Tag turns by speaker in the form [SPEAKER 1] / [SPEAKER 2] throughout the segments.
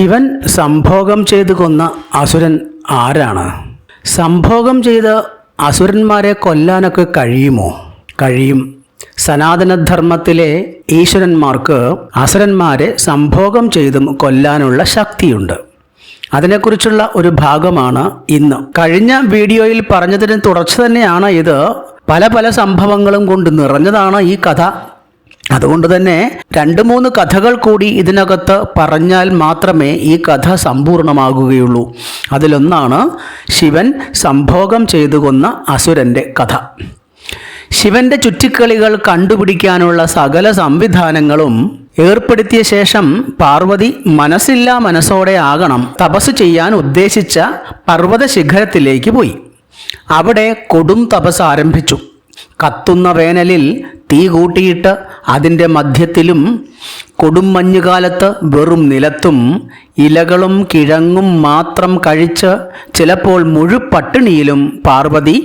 [SPEAKER 1] ശിവൻ സംഭോഗം ചെയ്തു കൊന്ന അസുരൻ ആരാണ്? സംഭോഗം ചെയ്ത് അസുരന്മാരെ കൊല്ലാനൊക്കെ കഴിയുമോ? കഴിയും. സനാതനധർമ്മത്തിലെ ഈശ്വരന്മാർക്ക് അസുരന്മാരെ സംഭോഗം ചെയ്തും കൊല്ലാനുള്ള ശക്തിയുണ്ട്. അതിനെക്കുറിച്ചുള്ള ഒരു ഭാഗമാണ് ഇന്ന്. കഴിഞ്ഞ വീഡിയോയിൽ പറഞ്ഞതിന് തുടർച്ച തന്നെയാണ് ഇത്. പല പല സംഭവങ്ങളും കൊണ്ട് നിറഞ്ഞതാണ് ഈ കഥ. അതുകൊണ്ട് തന്നെ രണ്ട് മൂന്ന് കഥകൾ കൂടി ഇതിനകത്ത് പറഞ്ഞാൽ മാത്രമേ ഈ കഥ സമ്പൂർണമാകുകയുള്ളൂ. അതിലൊന്നാണ് ശിവൻ സംഭോഗം ചെയ്തു കൊന്ന അസുരന്റെ കഥ. ശിവന്റെ ചുറ്റിക്കളികൾ കണ്ടുപിടിക്കാനുള്ള സകല സംവിധാനങ്ങളും ഏർപ്പെടുത്തിയ ശേഷം പാർവതി മനസ്സില്ലാ മനസ്സോടെ ആകണം തപസ് ചെയ്യാൻ ഉദ്ദേശിച്ച പർവത ശിഖരത്തിലേക്ക് പോയി. അവിടെ കൊടും തപസ് ആരംഭിച്ചു. കത്തുന്ന വേനലിൽ തീ കൂട്ടിയിട്ട് അതിന്റെ മധ്യത്തിലും കൊടും മഞ്ഞുകാലത്ത് വെറും നിലത്തും ഇലകളും കിഴങ്ങും മാത്രം കഴിച്ച് ചിലപ്പോൾ മുഴുപട്ടിണിയിലും പാർവതി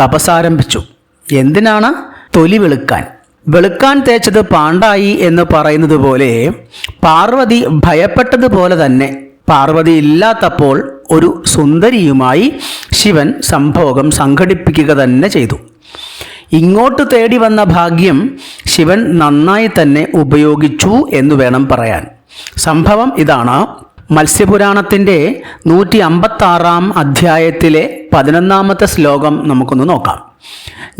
[SPEAKER 1] തപസാരംഭിച്ചു എന്തിനാണ് തൊലി വെളുക്കാൻ? വെളുക്കാൻ തേച്ചത് പാണ്ടായി എന്ന് പറയുന്നത് പോലെ പാർവതി ഭയപ്പെട്ടതുപോലെ തന്നെ പാർവതി ഇല്ലാത്തപ്പോൾ ഒരു സുന്ദരിയുമായി ശിവൻ സംഭോഗം സംഘടിപ്പിക്കുക തന്നെ ചെയ്തു. ഇങ്ങോട്ട് തേടി വന്ന ഭാഗ്യം ശിവൻ നന്നായി തന്നെ ഉപയോഗിച്ചു എന്ന് വേണം പറയാൻ. സംഭവം ഇതാണ്. മത്സ്യപുരാണത്തിന്റെ നൂറ്റി അമ്പത്താറാം അധ്യായത്തിലെ പതിനൊന്നാമത്തെ ശ്ലോകം നമുക്കൊന്ന് നോക്കാം.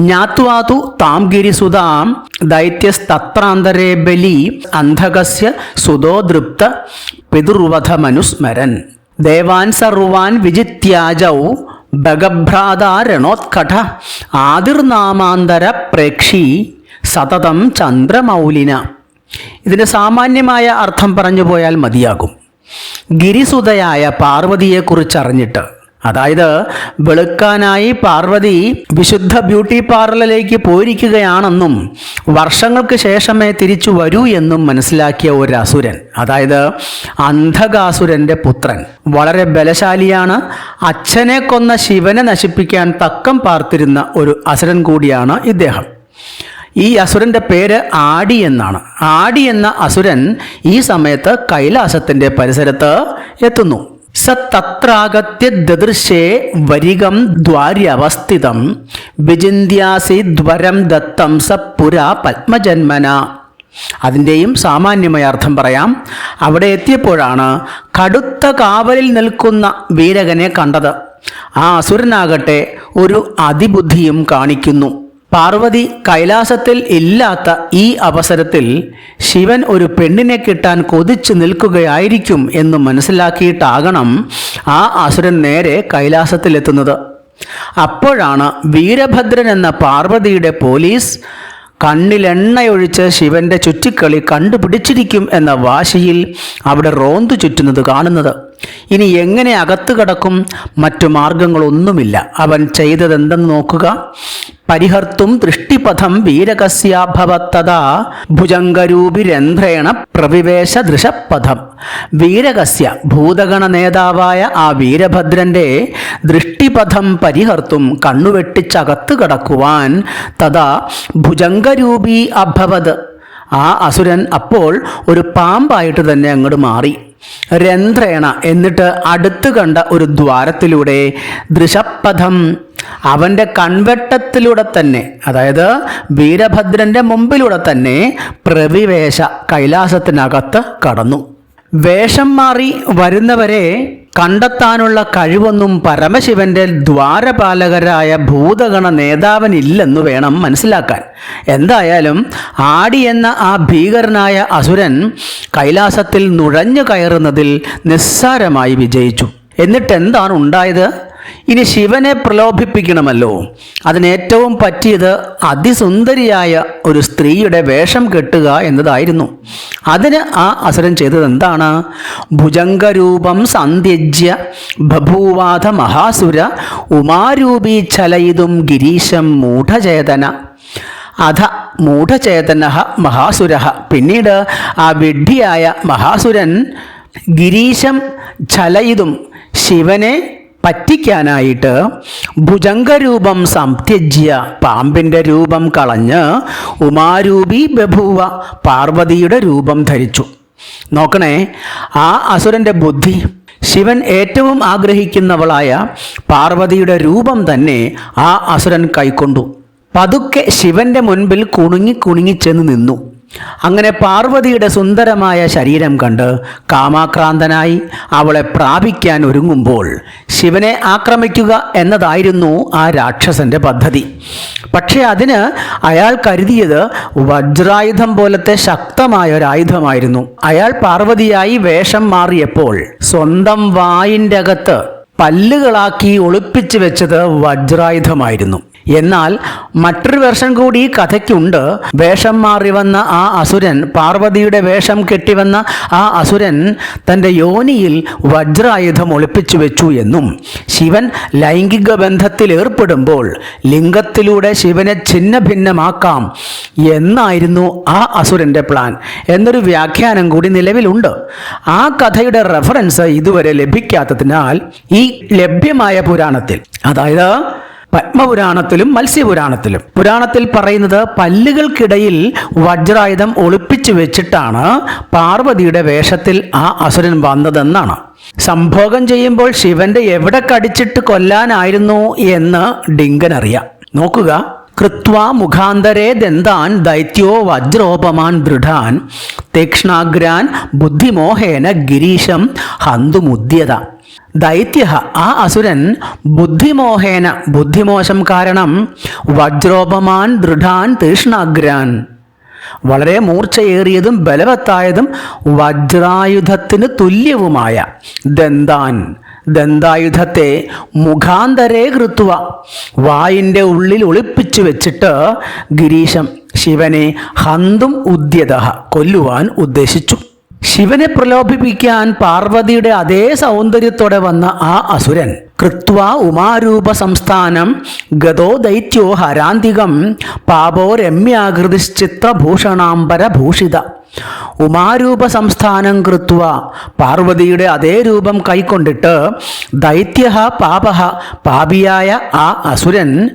[SPEAKER 1] ജ്ഞാത്വാതു താം ഗിരിസുതാം ദൈത്യസ്തത്രാന്തരേ ബലി അന്ധകസ്യ സുതോ ദൃപ്ത പിതൃവധമനുസ്മരൻ. ദേവാൻ സർവാൻ വിജിത്യാജൗ ഭഗഭ്രാതാരണോത്കഠ ആതിർനാമാന്തര പ്രേക്ഷി സതതം ചന്ദ്രമൗലിന. ഇതിന്റെ സാമാന്യമായ അർത്ഥം പറഞ്ഞു പോയാൽ മതിയാകും. ഗിരിസുതയായ പാർവതിയെക്കുറിച്ച് അറിഞ്ഞിട്ട് അതായത് വെളുക്കാനായി പാർവതി വിശുദ്ധ ബ്യൂട്ടി പാർലറിലേക്ക് പോയിരിക്കുകയാണെന്നും വർഷങ്ങൾക്ക് ശേഷമേ തിരിച്ചു വരൂ എന്നും മനസ്സിലാക്കിയ ഒരു അസുരൻ അതായത് അന്ധകാസുരന്റെ പുത്രൻ. വളരെ ബലശാലിയാണ്. അച്ഛനെ കൊന്ന ശിവനെ നശിപ്പിക്കാൻ തക്കം പാർത്തിരുന്ന ഒരു അസുരൻ കൂടിയാണ് ഇദ്ദേഹം. ഈ അസുരന്റെ പേര് ആടി എന്നാണ്. ആടി എന്ന അസുരൻ ഈ സമയത്ത് കൈലാസത്തിന്റെ പരിസരത്ത് എത്തുന്നു. സ തത്രാഗത്യ ദദൃശേ വരികം ദ്വാര്യവസ്ഥിതം വിചിന്യാസി ധ്വരം ദത്തം സ പുരാ പത്മജന്മന. അതിന്റെയും സാമാന്യമായ അർത്ഥം പറയാം അവിടെ എത്തിയപ്പോഴാണ് കടുത്ത കാവലിൽ നിൽക്കുന്ന വീരകനെ കണ്ടത്. ആ അസുരനാകട്ടെ ഒരു അതിബുദ്ധിയും കാണിക്കുന്നു. പാർവതി കൈലാസത്തിൽ ഇല്ലാത്ത ഈ അവസരത്തിൽ ശിവൻ ഒരു പെണ്ണിനെ കിട്ടാൻ കൊതിച്ചു നിൽക്കുകയായിരിക്കും എന്ന് മനസ്സിലാക്കിയിട്ടാകണം ആ അസുരൻ നേരെ കൈലാസത്തിലെത്തുന്നത്. അപ്പോഴാണ് വീരഭദ്രൻ എന്ന പാർവതിയുടെ പോലീസ് കണ്ണിലെണ്ണയൊഴിച്ച് ശിവന്റെ ചുറ്റിക്കളി കണ്ടുപിടിച്ചിരിക്കും എന്ന വാശിയിൽ അവിടെ റോന്തു ചുറ്റുന്നത് കാണുന്നത്. ഇനി എങ്ങനെ അകത്തു കടക്കും? മറ്റു മാർഗങ്ങളൊന്നുമില്ല. അവൻ ചെയ്തതെന്തെന്ന് നോക്കുക. പരിഹർത്തും ദൃഷ്ടിപഥം വീരകസ്യാഭവത്തതാ ഭുജംഗരൂപിരന്ധ്രേണ പ്രവിവേശ ദൃശപഥം വീരകസ്യ ഭൂതഗണ നേതാവായ ആ വീരഭദ്രന്റെ ദൃഷ്ടിപഥം പരിഹർത്തും കണ്ണുവെട്ടിച്ചകത്ത് കടക്കുവാൻ തഥാ ഭുജംഗരൂപി അഭവത്. ആ അസുരൻ അപ്പോൾ ഒരു പാമ്പായിട്ട് തന്നെ അങ്ങോട്ട് മാറി. രന്ധ്രേണ എന്നിട്ട് അടുത്തു കണ്ട ഒരു ദ്വാരത്തിലൂടെ ദൃശപഥം അവന്റെ കൺവെട്ടത്തിലൂടെ തന്നെ അതായത് വീരഭദ്രന്റെ മുമ്പിലൂടെ തന്നെ പ്രവിവേശ കൈലാസത്തിനകത്ത് കടന്നു. വേഷം മാറി വരുന്നവരെ കണ്ടെത്താനുള്ള കഴിവൊന്നും പരമശിവന്റെ ദ്വാരപാലകരായ ഭൂതഗണ നേതാവിനില്ലെന്ന് വേണം മനസ്സിലാക്കാൻ. എന്തായാലും ആടി എന്ന ആ ഭീകരനായ അസുരൻ കൈലാസത്തിൽ നുഴഞ്ഞു കയറുന്നതിൽ നിസ്സാരമായി വിജയിച്ചു. എന്നിട്ടെന്താണ് ഉണ്ടായത്? ഇനി ശിവനെ പ്രലോഭിപ്പിക്കണമല്ലോ. അതിനേറ്റവും പറ്റിയത് അതിസുന്ദരിയായ ഒരു സ്ത്രീയുടെ വേഷം കെട്ടുക എന്നതായിരുന്നു. അതിന് ആ അസുരൻ ചെയ്തത് എന്താണ്? ഭുജംഗരൂപം സന്ധ്യജ്യ ബഭൂവാധ മഹാസുര ഉമാരൂപീ ചലയിതും ഗിരീശം മൂഢചേതന. അധ മൂഢചേതന മഹാസുര. പിന്നീട് ആ വിഡ്ഢിയായ മഹാസുരൻ ഗിരീശം ചലയിതും ശിവനെ പറ്റിക്കാനായിട്ട് ഭുജംഗരൂപം സംത്യജ്യ പാമ്പിന്റെ രൂപം കളഞ്ഞ് ഉമാരൂപി ബഭുവ പാർവതിയുടെ രൂപം ധരിച്ചു. നോക്കണേ ആ അസുരന്റെ ബുദ്ധി ശിവൻ ഏറ്റവും ആഗ്രഹിക്കുന്നവളായ പാർവതിയുടെ രൂപം തന്നെ ആ അസുരൻ കൈക്കൊണ്ടു. പതുക്കെ ശിവന്റെ മുൻപിൽ കുണുങ്ങി കുണുങ്ങി ചെന്ന് നിന്നു. അങ്ങനെ പാർവതിയുടെ സുന്ദരമായ ശരീരം കണ്ട് കാമാക്രാന്തനായി അവളെ പ്രാപിക്കാൻ ഒരുങ്ങുമ്പോൾ ശിവനെ ആക്രമിക്കുക എന്നതായിരുന്നു ആ രാക്ഷസന്റെ പദ്ധതി. പക്ഷേ അതിന് അയാൾ കരുതിയത് വജ്രായുധം പോലത്തെ ശക്തമായ ഒരു ആയുധമായിരുന്നു അയാൾ പാർവതിയായി വേഷം മാറിയപ്പോൾ സ്വന്തം വായിന്റെ അകത്ത് പല്ലുകളാക്കി ഒളിപ്പിച്ചു വെച്ചത് വജ്രായുധമായിരുന്നു. എന്നാൽ മറ്റൊരു വേർഷൻ കൂടി ഈ കഥയ്ക്കുണ്ട്. വേഷം മാറി വന്ന ആ അസുരൻ പാർവതിയുടെ വേഷം കെട്ടിവന്ന ആ അസുരൻ തന്റെ യോനിയിൽ വജ്രായുധം ഒളിപ്പിച്ചു വെച്ചു എന്നും ശിവൻ ലൈംഗിക ബന്ധത്തിൽ ഏർപ്പെടുമ്പോൾ ലിംഗത്തിലൂടെ ശിവനെ ഛിന്ന ഭിന്നമാക്കാം എന്നായിരുന്നു ആ അസുരന്റെ പ്ലാൻ എന്നൊരു വ്യാഖ്യാനം കൂടി നിലവിലുണ്ട്. ആ കഥയുടെ റെഫറൻസ് ഇതുവരെ ലഭിക്കാത്തതിനാൽ ഈ ലഭ്യമായ പുരാണത്തിൽ അതായത് പത്മപുരാണത്തിലും മത്സ്യപുരാണത്തിലും. പുരാണത്തിൽ പറയുന്നത് പല്ലുകൾക്കിടയിൽ വജ്രായുധം ഒളിപ്പിച്ചു വെച്ചിട്ടാണ് പാർവതിയുടെ വേഷത്തിൽ ആ അസുരൻ വന്നതെന്നാണ്. സംഭോഗം ചെയ്യുമ്പോൾ ശിവന്റെ എവിടെ കടിച്ചിട്ട് കൊല്ലാനായിരുന്നു എന്ന് ഡിങ്കൻ അറിയാം നോക്കുക. കൃത്വാ മുഖാന്തരേ ദന്താൻ ദൈത്യോ വജ്രോപമാൻ ദൃഢാൻ തീക്ഷ്ണാഗ്രാൻ ബുദ്ധിമോഹേന ഗിരീശം ഹന്തുമുദ്യത ദൈത്യ ആ അസുരൻ ബുദ്ധിമോഹേന ബുദ്ധിമോശം കാരണം വജ്രോപമാൻ ദൃഢാൻ തീക്ഷ്ണാഗ്രാൻ. വളരെ മൂർച്ചയേറിയതും ബലവത്തായതും വജ്രായുധത്തിന് തുല്യവുമായ ദന്താൻ. ദന്തായുധത്തെ മുഖാന്തരേ കൃത്വ വായിന്റെ ഉള്ളിൽ ഒളിപ്പിച്ചു വെച്ചിട്ട് ഗിരീശം ശിവനെ ഹന്തും ഉദ്യത കൊല്ലുവാൻ ഉദ്ദേശിച്ചു. ശിവനെ പ്രലോഭിപ്പിക്കാൻ പാർവതിയുടെ അതേ സൗന്ദര്യത്തോടെ വന്ന ആ അസുരൻ കൃത്വ ഉമാരൂപ സംസ്ഥാനം ഗതോ ദൈത്യോ ഹരാന്തികം പാപോ രമ്യാകൃതിശ്ചിത്രഭൂഷണാംബരഭൂഷിത. ഉമാരൂപ സംസ്ഥാനം കൃത്വ. പാർവതിയുടെ അതേ രൂപം കൈക്കൊണ്ടിട്ട് ദൈത്യ പാപ പാപിയായ ആ അസുരൻ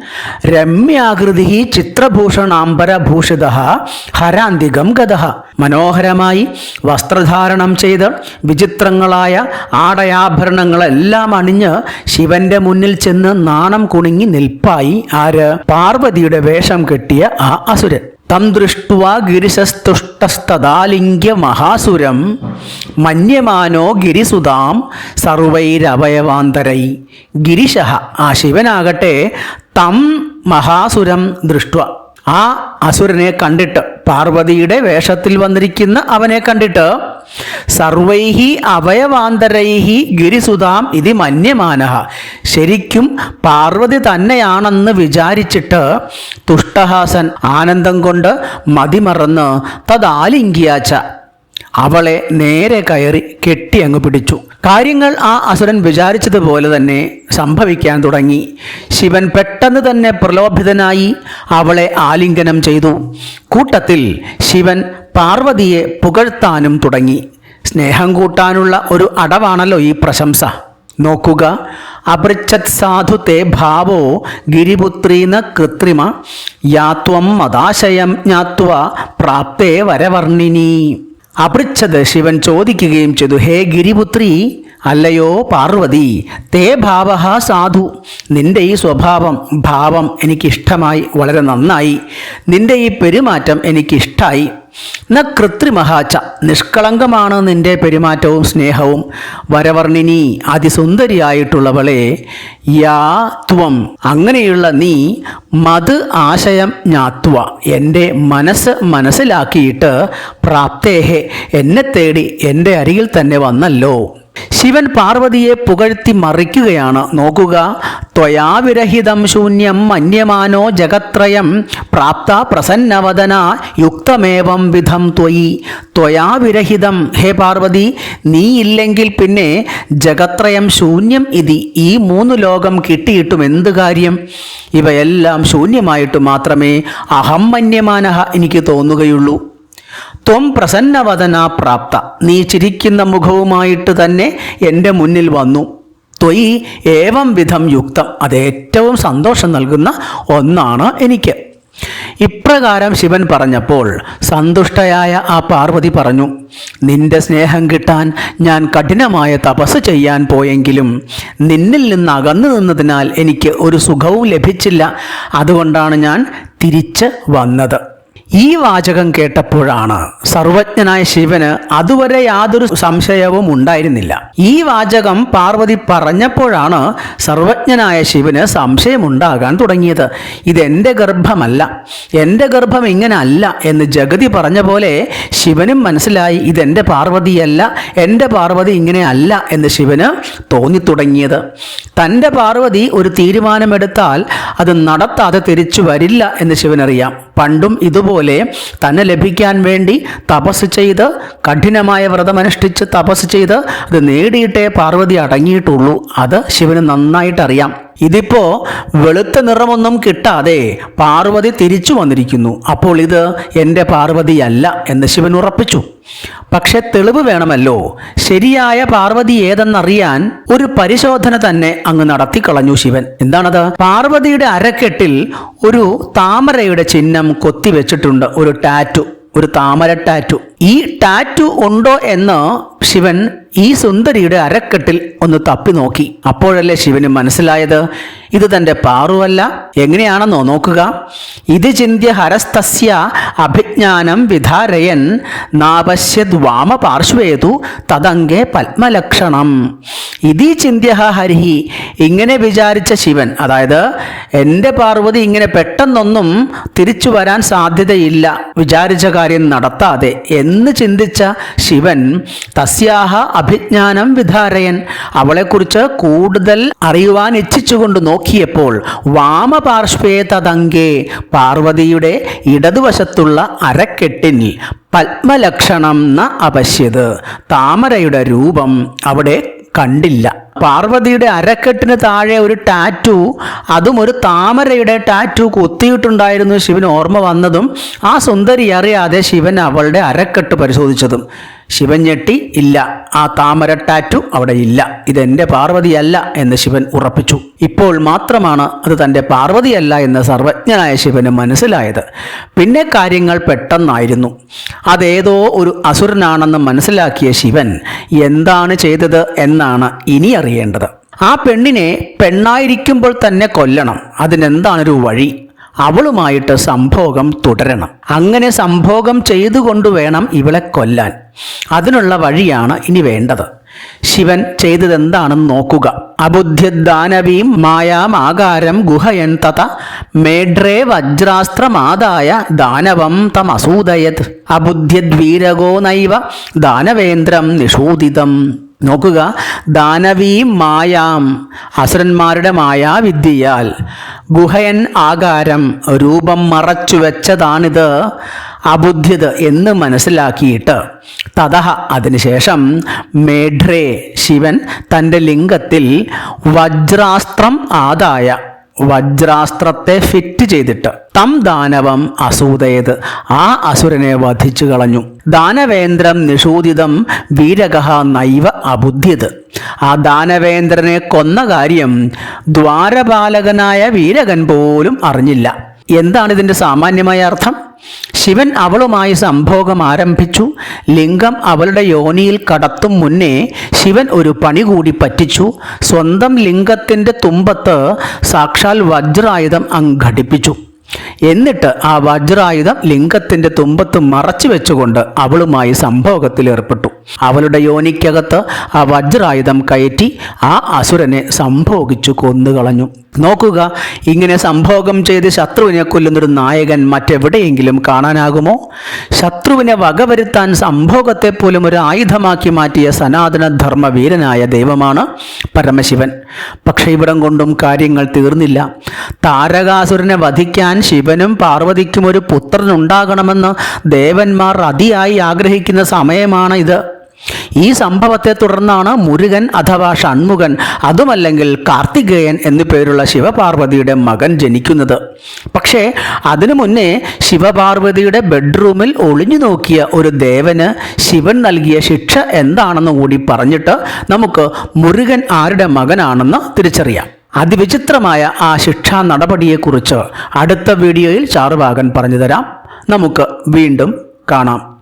[SPEAKER 1] രമ്യാകൃതി ചിത്രഭൂഷണാംബരഭൂഷിത ഹരാന്തികം ഗത മനോഹരമായി വസ്ത്രധാരണം ചെയ്ത് വിചിത്രങ്ങളായ ആടയാഭരണങ്ങളെല്ലാം അണിഞ്ഞ് ശിവന്റെ മുന്നിൽ ചെന്ന് നാണം കുണുങ്ങി നിൽപ്പായി ആര്? പാർവതിയുടെ വേഷം കെട്ടിയ ആ അസുരൻ. തം ഗിരിശസ്തുഷ്ടസ്തദാലിംഗ്യ മഹാസുരം മന്യമാനോ ഗിരിസുതാം സർവൈരവയവാന്തരൈ. ഗിരിശ ആ ശിവനാകട്ടെ തം മഹാസുരം ദൃഷ്ട ആ അസുരനെ കണ്ടിട്ട് പാർവതിയുടെ വേഷത്തിൽ വന്നിരിക്കുന്ന അവനെ കണ്ടിട്ട് സർവൈഹി അവയവാന്തരൈഹി ഗിരിസുതാം ഇതി മന്യമാനഹ. ശരിക്കും പാർവതി തന്നെയാണെന്ന് വിചാരിച്ചിട്ട് തുഷ്ടഹാസൻ ആനന്ദം കൊണ്ട് മതിമറന്ന് തദാലിംഗിയാച്ച അവളെ നേരെ കയറി കെട്ടി അങ്ങ് പിടിച്ചു. കാര്യങ്ങൾ ആ അസുരൻ വിചാരിച്ചതുപോലെ തന്നെ സംഭവിക്കാൻ തുടങ്ങി. ശിവൻ പെട്ടെന്ന് തന്നെ പ്രലോഭിതനായി അവളെ ആലിംഗനം ചെയ്തു. കൂട്ടത്തിൽ ശിവൻ പാർവതിയെ പുകഴ്ത്താനും തുടങ്ങി. സ്നേഹം കൂട്ടാനുള്ള ഒരു അടവാണല്ലോ ഈ പ്രശംസ. നോക്കുക അപൃച്ഛത് സാധു തേ ഭാവോ ഗിരിപുത്രീന കൃത്രിമ യാത്വം മതാശയം ജ്ഞാത്വ പ്രാപ്തേ വരവർണിനി അപൃച്ഛത് ശിവൻ ചോദിക്കുകയും ചെയ്തു ഹേ ഗിരിപുത്രി അല്ലയോ പാർവതി തേ ഭാവ സാധു നിന്റെ ഈ സ്വഭാവം ഭാവം എനിക്കിഷ്ടമായി വളരെ നന്നായി. നിന്റെ ഈ പെരുമാറ്റം എനിക്കിഷ്ടായി. ന കൃത്രിമഹാച്ച നിഷ്കളങ്കമാണ് നിന്റെ പെരുമാറ്റവും സ്നേഹവും. വരവർണിനി അതിസുന്ദരിയായിട്ടുള്ളവളെ യാ ത്വം അങ്ങനെയുള്ള നീ മത് ആശയം ഞാത്വ എന്റെ മനസ്സ് മനസ്സിലാക്കിയിട്ട് പ്രാപ്തേഹെ എന്നെ തേടി എന്റെ അരികിൽ തന്നെ വന്നല്ലോ. ശിവൻ പാർവതിയെ പുകഴ്ത്തി മറിക്കുകയാണ്. നോക്കുക. ത്വയാവിരഹിതം ശൂന്യം മന്യമാനോ ജഗത്രയം. പ്രാപ്ത പ്രസന്നവദന യുക്തമേവം വിധം ത്വയി. ത്വയാവിരഹിതം. ഹേ പാർവതി നീ ഇല്ലെങ്കിൽ പിന്നെ ജഗത്രയം ശൂന്യം ഇതി. ഈ മൂന്ന് ലോകം കിട്ടിയിട്ടും എന്ത് കാര്യം? ഇവയെല്ലാം ശൂന്യമായിട്ട് മാത്രമേ അഹം മന്യമാനഹ എനിക്ക് തോന്നുകയുള്ളൂ. ത്വം പ്രസന്നവദന പ്രാപ്ത. നീ ചിരിക്കുന്ന മുഖവുമായിട്ട് തന്നെ എന്റെ മുന്നിൽ വന്നു. ത്വയി ഏവം വിധം യുക്തം. അത് ഏറ്റവും സന്തോഷം നൽകുന്ന ഒന്നാണ് എനിക്ക്. ഇപ്രകാരം ശിവൻ പറഞ്ഞപ്പോൾ സന്തുഷ്ടയായ ആ പാർവതി പറഞ്ഞു നിന്റെ സ്നേഹം കിട്ടാൻ ഞാൻ കഠിനമായ തപസ് ചെയ്യാൻ പോയെങ്കിലും നിന്നിൽ നിന്ന് അകന്നു നിന്നതിനാൽ എനിക്ക് ഒരു സുഖവും ലഭിച്ചില്ല. അതുകൊണ്ടാണ് ഞാൻ തിരിച്ച് വന്നത്. ഈ വാചകം കേട്ടപ്പോഴാണ് സർവജ്ഞനായ ശിവന് അതുവരെ യാതൊരു സംശയവും ഉണ്ടായിരുന്നില്ല. ഈ വാചകം പാർവതി പറഞ്ഞപ്പോഴാണ് സർവജ്ഞനായ ശിവന് സംശയമുണ്ടാകാൻ തുടങ്ങിയത്. ഇതെന്റെ ഗർഭമല്ല. എന്റെ ഗർഭം ഇങ്ങനെ അല്ല എന്ന് ജഗതി പറഞ്ഞ പോലെ ശിവനും മനസ്സിലായി ഇതെന്റെ പാർവതിയല്ല എന്റെ പാർവതി ഇങ്ങനെ അല്ല എന്ന് ശിവന് തോന്നിത്തുടങ്ങിയത്. തന്റെ പാർവതി ഒരു തീരുമാനമെടുത്താൽ അത് നടത്താതെ തിരിച്ചു വരില്ല എന്ന് ശിവനറിയാം. പണ്ടും ഇതുപോലെ തന്നെ ലഭിക്കാൻ വേണ്ടി തപസ് ചെയ്ത് കഠിനമായ വ്രതമനുഷ്ഠിച്ച് തപസ് ചെയ്ത് അത് നേടിയിട്ടേ പാർവതി അടങ്ങിയിട്ടുള്ളൂ. അത് ശിവന് നന്നായിട്ട് അറിയാം ഇതിപ്പോ വെളുത്ത നിറമൊന്നും കിട്ടാതെ പാർവതി തിരിച്ചു വന്നിരിക്കുന്നു. അപ്പോൾ ഇത് എന്റെ പാർവതിയല്ല എന്ന് ശിവൻ ഉറപ്പിച്ചു. പക്ഷെ തെളിവ് വേണമല്ലോ. ശരിയായ പാർവതി ഏതെന്നറിയാൻ ഒരു പരിശോധന തന്നെ അങ്ങ് നടത്തി കളഞ്ഞു ശിവൻ. എന്താണത്? പാർവതിയുടെ അരക്കെട്ടിൽ ഒരു താമരയുടെ ചിഹ്നം കൊത്തിവെച്ചിട്ടുണ്ട്. ഒരു ടാറ്റു ഒരു താമര ടാറ്റു. ഈ ടാറ്റു ഉണ്ടോ എന്ന് ശിവൻ ഈ സുന്ദരിയുടെ അരക്കെട്ടിൽ ഒന്ന് തപ്പി നോക്കി. അപ്പോഴല്ലേ ശിവന് മനസ്സിലായത്? ഇത് തന്റെ പാറുവല്ല. എങ്ങനെയാണെന്നോ നോക്കുക. ഇത് ചിന്ത്യ ഹരസ്തസ്യ അഭിജ്ഞാനം വിധാരയൻ. നാപശ്യത് വാമ പാർശ്വേതു തദംഗേ പത്മലക്ഷണം. ഇതി ചിന്ത്യ ഹരിഹി. ഇങ്ങനെ വിചാരിച്ച ശിവൻ അതായത് എന്റെ പാർവതി ഇങ്ങനെ പെട്ടെന്നൊന്നും തിരിച്ചു വരാൻ സാധ്യതയില്ല. വിചാരിച്ച കാര്യം നടത്താതെ എന്ന് ചിന്തിച്ച ശിവൻ തസ്യാഹ അഭിജ്ഞാനം വിധാരയൻ. അവളെക്കുറിച്ച് കൂടുതൽ അറിയുവാൻ ഇച്ഛിച്ചുകൊണ്ട് നോക്കിയപ്പോൾ വാമപാർശ്വേ തതങ്കേ പാർവതിയുടെ ഇടതുവശത്തുള്ള അരക്കെട്ടിൽ പത്മലക്ഷണം ന അപശ്യത്. താമരയുടെ രൂപം അവിടെ കണ്ടില്ല. പാർവതിയുടെ അരക്കെട്ടിന് താഴെ ഒരു ടാറ്റു അതും ഒരു താമരയുടെ ടാറ്റു കൊത്തിയിട്ടുണ്ടായിരുന്നു ശിവൻ ഓർമ്മ വന്നതും ആ സുന്ദരി അറിയാതെ ശിവൻ അവളുടെ അരക്കെട്ട് പരിശോധിച്ചതും. ശിവൻ ഞെട്ടി ഇല്ല. ആ താമര ടാറ്റു അവിടെ ഇല്ല. ഇതെന്റെ പാർവതിയല്ല എന്ന് ശിവൻ ഉറപ്പിച്ചു. ഇപ്പോൾ മാത്രമാണ് അത് തന്റെ പാർവതിയല്ല എന്ന് സർവജ്ഞനായ ശിവന് മനസ്സിലായത്. പിന്നെ കാര്യങ്ങൾ പെട്ടെന്നായിരുന്നു. അതേതോ ഒരു അസുരനാണെന്ന് മനസ്സിലാക്കിയ ശിവൻ എന്താണ് ചെയ്തത് എന്നാണ് ഇനി അറിയേണ്ടത്. ആ പെണ്ണിനെ പെണ്ണായിരിക്കുമ്പോൾ തന്നെ കൊല്ലണം. അതിനെന്താണൊരു വഴി? അവളുമായിട്ട് സംഭോഗം തുടരണം. അങ്ങനെ സംഭോഗം ചെയ്തുകൊണ്ട് വേണം ഇവളെ കൊല്ലാൻ. അതിനുള്ള വഴിയാണ് ഇനി വേണ്ടത്. ശിവൻ ചെയ്തതെന്താണെന്ന് നോക്കുക. അബുദ്ധ്യദാനവീം മായാമാകാരം ഗുഹയൻ തഥ മേഡ്രേ വജ്രാസ്ത്രമാദായ ദാനവം തമസൂദയത്. അബുദ്ധ്യദ്വീരകോ നൈവ ദാനവേന്ദ്രം നിഷൂദിതം. നോക്കുക. ദാനവീം മായാം. അസുരന്മാരുടെ മായാവിദ്യയാൽ. ഗുഹയൻ ആകാരം രൂപം മറച്ചു വെച്ചതാണിത്. അബുദ്ധ്യത് എന്ന് മനസ്സിലാക്കിയിട്ട്. തതഹ അതിനുശേഷം മേഢ്രേ ശിവൻ തന്റെ ലിംഗത്തിൽ വജ്രാസ്ത്രം ആദായ. വജ്രാസ്ത്രത്തെ ഫിറ്റ് ചെയ്തിട്ട് തം ദാനവം അസൂതയത്. ആ അസുരനെ വധിച്ചു കളഞ്ഞു. ദാനവേന്ദ്രം നിഷൂദിതം വീരകഹ നൈവ അബുദ്ധ്യത്. ആ ദാനവേന്ദ്രനെ കൊന്ന കാര്യം ദ്വാരപാലകനായ വീരകൻ പോലും അറിഞ്ഞില്ല. എന്താണ് ഇതിന്റെ സാമാന്യമായ അർത്ഥം? ശിവൻ അവളുമായി സംഭോഗം ആരംഭിച്ചു. ലിംഗം അവളുടെ യോനിയിൽ കടത്തും മുന്നേ ശിവൻ ഒരു പണി കൂടി പറ്റിച്ചു. സ്വന്തം ലിംഗത്തിന്റെ തുമ്പത്ത് സാക്ഷാൽ വജ്രായുധം അങ്ങ് ഘടിപ്പിച്ചു. എന്നിട്ട് ആ വജ്രായുധം ലിംഗത്തിന്റെ തുമ്പത്ത് മറച്ചു വെച്ചുകൊണ്ട് അവളുമായി സംഭോഗത്തിൽ ഏർപ്പെട്ടു. അവളുടെ യോനിക്കകത്ത് ആ വജ്രായുധം കയറ്റി ആ അസുരനെ സംഭോഗിച്ചു കൊന്നുകളഞ്ഞു. നോക്കുക. ഇങ്ങനെ സംഭോഗം ചെയ്ത് ശത്രുവിനെ കൊല്ലുന്നൊരു നായകൻ മറ്റെവിടെയെങ്കിലും കാണാനാകുമോ? ശത്രുവിനെ വകവരുത്താൻ സംഭോഗത്തെ പോലും ഒരു ആയുധമാക്കി മാറ്റിയ സനാതന ധർമ്മവീരനായ ദൈവമാണ് പരമശിവൻ. പക്ഷേ ഇവിടം കൊണ്ടും കാര്യങ്ങൾ തീർന്നില്ല. താരകാസുരനെ വധിക്കാൻ ശിവനും പാർവതിക്കും ഒരു പുത്രനുണ്ടാകണമെന്ന് ദേവന്മാർ അതിയായി ആഗ്രഹിക്കുന്ന സമയമാണ് ഇത് ഈ സംഭവത്തെ തുടർന്നാണ് മുരുകൻ അഥവാ ഷൺമുഖൻ അതുമല്ലെങ്കിൽ കാർത്തികേയൻ എന്നു പേരുള്ള ശിവപാർവതിയുടെ മകൻ ജനിക്കുന്നത്. പക്ഷേ അതിനു മുന്നേ ശിവപാർവതിയുടെ ബെഡ്റൂമിൽ ഒളിഞ്ഞു നോക്കിയ ഒരു ദേവന് ശിവൻ നൽകിയ ശിക്ഷ എന്താണെന്ന് കൂടി പറഞ്ഞിട്ട് നമുക്ക് മുരുകൻ ആരുടെ മകനാണെന്ന് തിരിച്ചറിയാം. അതിവിചിത്രമായ ആ ശിക്ഷാ നടപടിയെക്കുറിച്ച് അടുത്ത വീഡിയോയിൽ ചാറുവാകൻ പറഞ്ഞു തരാം. നമുക്ക് വീണ്ടും കാണാം.